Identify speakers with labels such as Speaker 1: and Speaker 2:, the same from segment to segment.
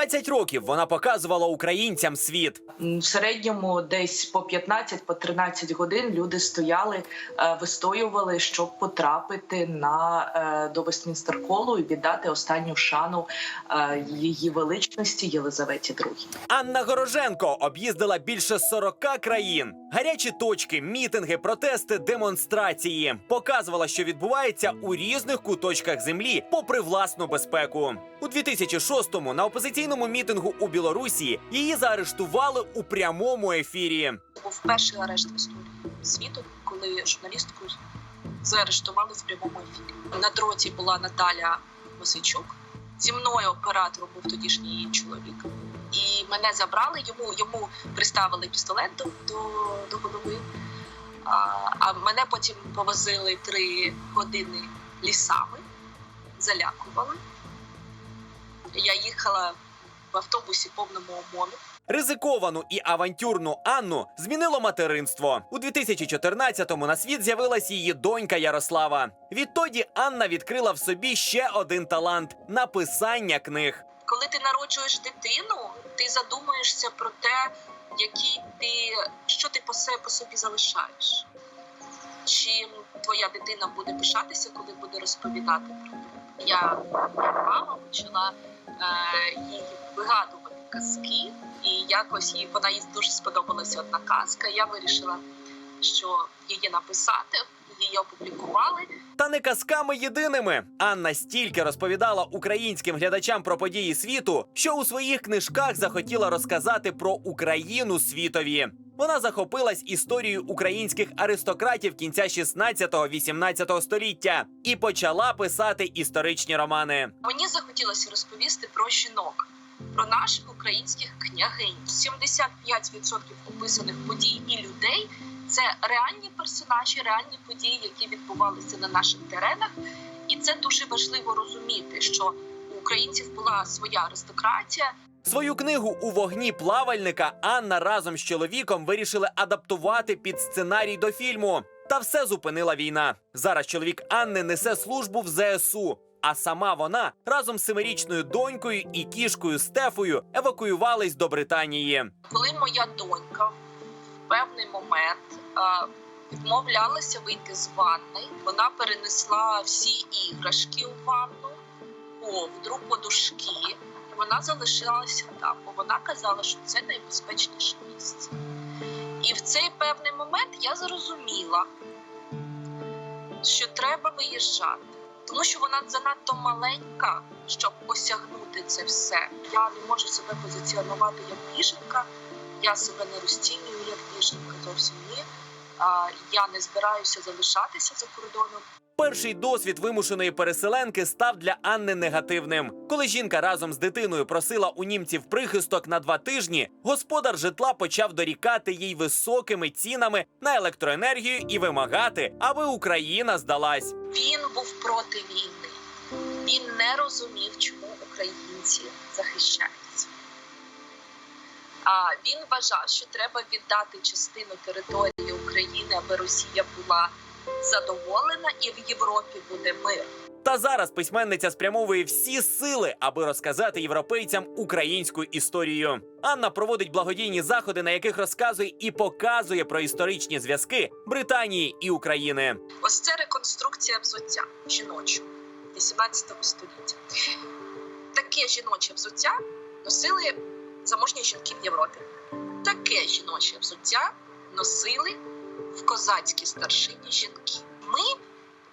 Speaker 1: 20 років вона показувала українцям світ.
Speaker 2: В середньому десь по 15 по 13 годин люди стояли, е, вистоювали, щоб потрапити на е, до Вестмінстер колу і віддати останню шану е, її величності Єлизаветі II.
Speaker 1: Анна Гороженко об'їздила більше 40 країн. Гарячі точки, мітинги, протести, демонстрації. Показувала, що відбувається у різних куточках землі, попри власну безпеку. У 2006-му на опозиційному мітингу у Білорусі її заарештували у прямому ефірі.
Speaker 3: Це був перший арешт в історії світу, коли журналістку заарештували в прямому ефірі. На дроті була Наталя Мосичук. Зі мною оператором був тодішній чоловік. І мене забрали, йому, йому приставили пістолет до, до, до голови. А, а мене потім повозили три години лісами, залякували. Я їхала в автобусі повному ОМОНу.
Speaker 1: Ризиковану і авантюрну Анну змінило материнство. У 2014-му на світ з'явилась її донька Ярослава. Відтоді Анна відкрила в собі ще один талант написання книг.
Speaker 3: коли ти народжуєш дитину, ти задумуєшся про те, які ти що ти по себе по собі залишаєш. Чим твоя дитина буде пишатися, коли буде розповідати про тебе. Я мама почала е, їй вигадувати казки, і якось їй вона їй дуже сподобалася одна казка. Я вирішила, що її написати, її опублікували.
Speaker 1: Та не казками єдиними. Анна стільки розповідала українським глядачам про події світу, що у своїх книжках захотіла розказати про Україну світові. Вона захопилась історією українських аристократів кінця 16-18 століття і почала писати історичні романи.
Speaker 3: Мені захотілося розповісти про жінок, про наших українських княгинь. 75% описаних подій і людей це реальні персонажі, реальні події, які відбувалися на наших теренах. І це дуже важливо розуміти, що у українців була своя аристократія,
Speaker 1: Свою книгу у вогні плавальника Анна разом з чоловіком вирішили адаптувати під сценарій до фільму. Та все зупинила війна. Зараз чоловік Анни несе службу в ЗСУ. А сама вона разом з семирічною донькою і кішкою Стефою евакуювались до Британії.
Speaker 3: коли моя донька певний момент а, відмовлялася вийти з ванни, вона перенесла всі іграшки у ванну, ковдру, подушки. Вона залишилася там, бо вона казала, що це найбезпечніше місце. І в цей певний момент я зрозуміла, що треба виїжджати, тому що вона занадто маленька, щоб осягнути це все. Я не можу себе позиціонувати як біженка. Я себе не розцінюю як біженка зовсім ні. Я не збираюся залишатися за кордоном.
Speaker 1: Перший досвід вимушеної переселенки став для Анни негативним. Коли жінка разом з дитиною просила у німців прихисток на два тижні, господар житла почав дорікати їй високими цінами на електроенергію і вимагати, аби Україна здалась.
Speaker 3: Він був проти війни. Він не розумів, чому українці захищаються. А він вважав, що треба віддати частину території України, аби Росія була задоволена і в Європі буде мир.
Speaker 1: Та зараз письменниця спрямовує всі сили, аби розказати європейцям українську історію. Анна проводить благодійні заходи, на яких розказує і показує про історичні зв'язки Британії і України.
Speaker 3: Ось це реконструкція взуття жіночого 18 століття. Таке жіноче взуття носили заможні жінки в Європі. Таке жіноче взуття носили в козацькій старшині жінки. Ми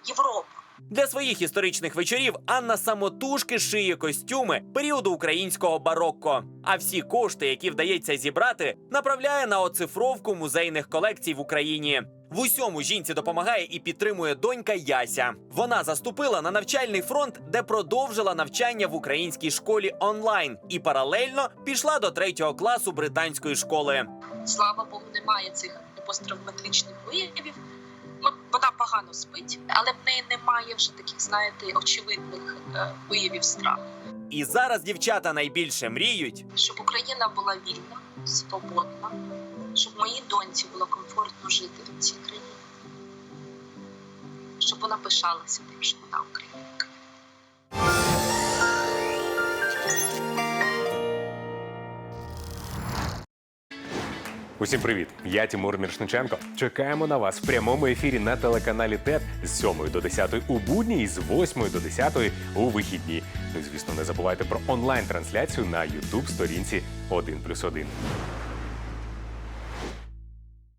Speaker 3: Європа.
Speaker 1: Для своїх історичних вечорів Анна самотужки шиє костюми періоду українського барокко. А всі кошти, які вдається зібрати, направляє на оцифровку музейних колекцій в Україні. В усьому жінці допомагає і підтримує донька Яся. Вона заступила на навчальний фронт, де продовжила навчання в українській школі онлайн і паралельно пішла до третього класу британської школи.
Speaker 3: Слава Богу, немає цих посттравматичних виявів. Ну, вона погано спить, але в неї немає вже таких, знаєте, очевидних е, виявів страху.
Speaker 1: І зараз дівчата найбільше мріють
Speaker 3: щоб Україна була вільна, свободна, щоб моїй доньці було комфортно жити в цій країні, щоб вона пишалася тим, що вона українка.
Speaker 4: Усім привіт! Я Тимур Міршниченко. Чекаємо на вас в прямому ефірі на телеканалі ТЕТ з 7 до 10 у будні і з 8 до 10 у вихідні. Ну звісно, не забувайте про онлайн-трансляцію на youtube сторінці 1+,1.